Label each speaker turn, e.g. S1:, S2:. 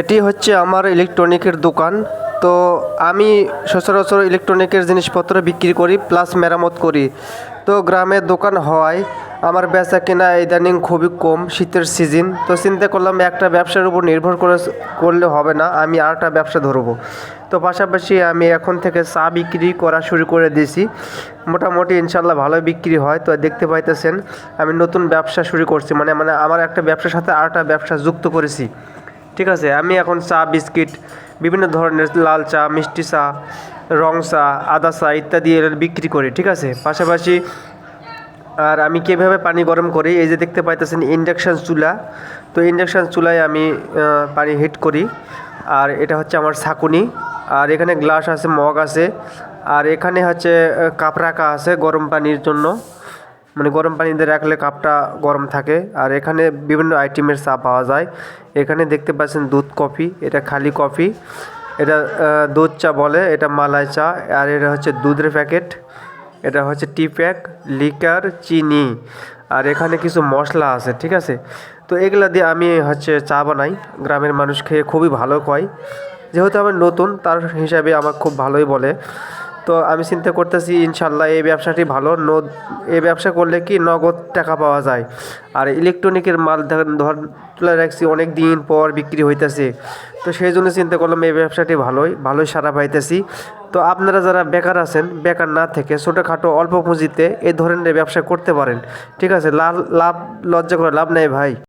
S1: এটি হচ্ছে আমার ইলেকট্রনিকের দোকান। তো আমি সচরাচর ইলেকট্রনিকের জিনিসপত্র বিক্রি করি প্লাস মেরামত করি। তো গ্রামের দোকান হওয়ায় আমার বেচা কেনা ইদানিং খুবই কম, শীতের সিজন তো চিন্তা করলাম একটা ব্যবসার উপর নির্ভর করে করলে হবে না, আমি আরেকটা ব্যবসা ধরবো। তো পাশাপাশি আমি এখন থেকে চা বিক্রি করা শুরু করে দিয়েছি। মোটামুটি ইনশাল্লাহ ভালো বিক্রি হয়, তো দেখতে পাইতেছেন, আমি নতুন ব্যবসা শুরু করছি। মানে মানে আমার একটা ব্যবসার সাথে আরেকটা ব্যবসা যুক্ত করেছি। ঠিক আছে, আমি এখন চা, বিস্কিট, বিভিন্ন ধরনের লাল চা, মিষ্টি চা, রং চা, আদা চা ইত্যাদি এর বিক্রি করি, ঠিক আছে? পাশাপাশি আর আমি কীভাবে পানি গরম করি, এই যে দেখতে পাইতেছেন ইন্ডাকশান চুলা, তো ইন্ডাকশান চুলায় আমি পানি হিট করি, আর এটা হচ্ছে আমার ছাকুনি আর এখানে গ্লাস আছে, মগ আছে, আর এখানে হচ্ছে কাপ রাখা আছে গরম পানির জন্য মানে গরম পানিতে রাখলে কাপটা গরম থাকে। আর এখানে বিভিন্ন আইটেমের চা পাওয়া যায়। এখানে দেখতে পাচ্ছেন দুধ কফি, এটা খালি কফি। এটা দুধ চা বলে, এটা মালাই চা। আর এটা হচ্ছে দুধের প্যাকেট। এটা হচ্ছে টি প্যাক, লিকার, চিনি। আর এখানে কিছু মশলা আছে, ঠিক আছে? তো এগুলা দিয়ে আমি হচ্ছে চা বানাই। গ্রামের মানুষ খেয়ে খুবই ভালো কয় যেহেতু আমার নতুন, তার হিসাবে আমার খুব ভালোই বলে। তো আমি চিন্তা করতেছি, ইনশাল্লাহ এই ব্যবসাটি ভালো। ন, এই ব্যবসা করলে কি নগদ টাকা পাওয়া যায়? আর ইলেকট্রনিকের মাল ধর, তুলে রাখছি অনেক দিন পর বিক্রি হইতেছে। তো সেই জন্য চিন্তা করলাম এই ব্যবসাটি ভালোই ভালোই সারা পাইতেছি। তো আপনারা যারা বেকার আছেন, বেকার না থেকে ছোটোখাটো অল্প পুঁজিতে এই ধরনের ব্যবসা করতে পারেন। ঠিক আছে লাভ লাভ, লজ্জা করে লাভ নেই ভাই।